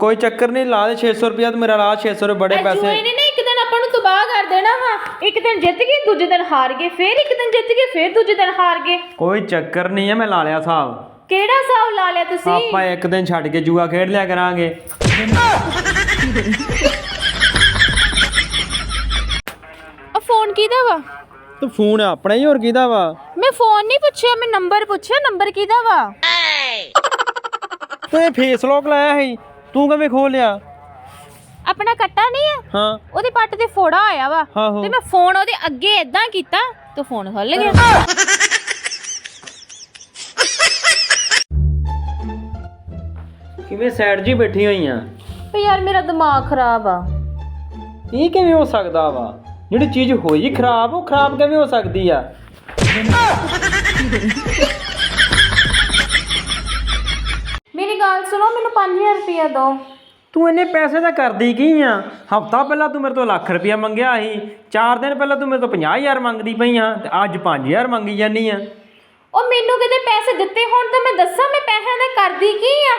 ਕੋਈ ਚੱਕਰ ਨਹੀਂ ਲਾ ਦੇ 600 ਰੁਪਿਆ ਤੇ ਮੇਰਾ ਲਾ 600 ਰੁਪਏ ਬੜੇ ਪੈਸੇ। ਜੂਏ ਨੇ ਨਾ ਇੱਕ ਦਿਨ ਆਪਾਂ ਨੂੰ ਤਬਾਹ ਕਰ ਦੇਣਾ ਵਾ। ਇੱਕ ਦਿਨ ਜਿੱਤ ਗਏ ਦੂਜੇ ਦਿਨ ਹਾਰ ਗਏ ਫੇਰ ਇੱਕ ਦਿਨ ਜਿੱਤ ਗਏ ਫੇਰ ਦੂਜੇ ਦਿਨ ਹਾਰ ਗਏ। ਕੋਈ ਚੱਕਰ ਨਹੀਂ ਹੈ ਮੈਂ ਲਾ ਲਿਆ ਹਿਸਾਬ। ਕਿਹੜਾ ਹਿਸਾਬ ਲਾ ਲਿਆ ਤੁਸੀਂ? ਆਪਾਂ ਇੱਕ ਦਿਨ ਛੱਡ ਕੇ ਜੂਆ ਖੇਡ ਲਿਆ ਕਰਾਂਗੇ। ਆ ਫੋਨ ਕਿਹਦਾ ਵਾ? ਤੇ ਫੋਨ ਆਪਣਾ ਹੀ ਹੋਰ ਕਿਹਦਾ ਵਾ? ਮੈਂ ਫੋਨ ਨਹੀਂ ਪੁੱਛਿਆ ਮੈਂ ਨੰਬਰ ਪੁੱਛਿਆ ਨੰਬਰ ਕਿਹਦਾ ਵਾ? ਤੂੰ ਫੇਸ ਲੋਕ ਲਾਇਆ ਸੀ। ਤੂੰ ਕਿਵੇਂ ਖੋਲ ਲਿਆ? ਆਪਣਾ ਕੱਟਾ ਨਹੀਂ ਆ? ਹਾਂ। ਉਹਦੇ ਪੱਟ ਤੇ ਫੋੜਾ ਆਇਆ ਵਾ। ਆਹੋ। ਤੇ ਮੈਂ ਫੋਨ ਉਹਦੇ ਅੱਗੇ ਇਦਾਂ ਕੀਤਾ ਤੇ ਫੋਨ ਖੁੱਲ ਗਿਆ। ਕਿਵੇਂ ਸਾਈਡ ਹੀ ਬੈਠੀ ਹੋਈ ਆ? ਯਾਰ ਮੇਰਾ ਦਿਮਾਗ ਖਰਾਬ ਆ। ਇਹ ਕਿਵੇਂ ਹੋ ਸਕਦਾ ਵਾ? ਜਿਹੜੀ ਚੀਜ਼ ਹੋਈ ਖਰਾਬ ਉਹ ਖਰਾਬ ਕਿਵੇਂ ਹੋ ਸਕਦੀ ਆ ਮੇਰੀ ਗੱਲ ਸੁਣੋ ਮੈਨੂੰ 5000 ਰੁਪਇਆ ਦਿਓ। ਤੂੰ ਇੰਨੇ ਪੈਸੇ ਤਾਂ ਕਰਦੀ ਕੀ ਆ? ਹਫਤਾ ਪਹਿਲਾਂ ਤੂੰ ਮੇਰੇ ਤੋਂ ਲੱਖ ਰੁਪਇਆ ਮੰਗਿਆ ਸੀ 4 ਦਿਨ ਪਹਿਲਾਂ ਤੂੰ ਮੇਰੇ ਤੋਂ 50000 ਮੰਗਦੀ ਪਈ ਆ ਤੇ ਅੱਜ 5000 ਮੰਗੀ ਜਾਨੀ ਆ। ਉਹ ਮੈਨੂੰ ਕਿਤੇ ਪੈਸੇ ਦਿੱਤੇ ਹੋਣ ਤਾਂ ਮੈਂ ਦੱਸਾਂ ਮੈਂ ਪੈਸਿਆਂ ਦਾ ਕਰਦੀ ਕੀ ਆ?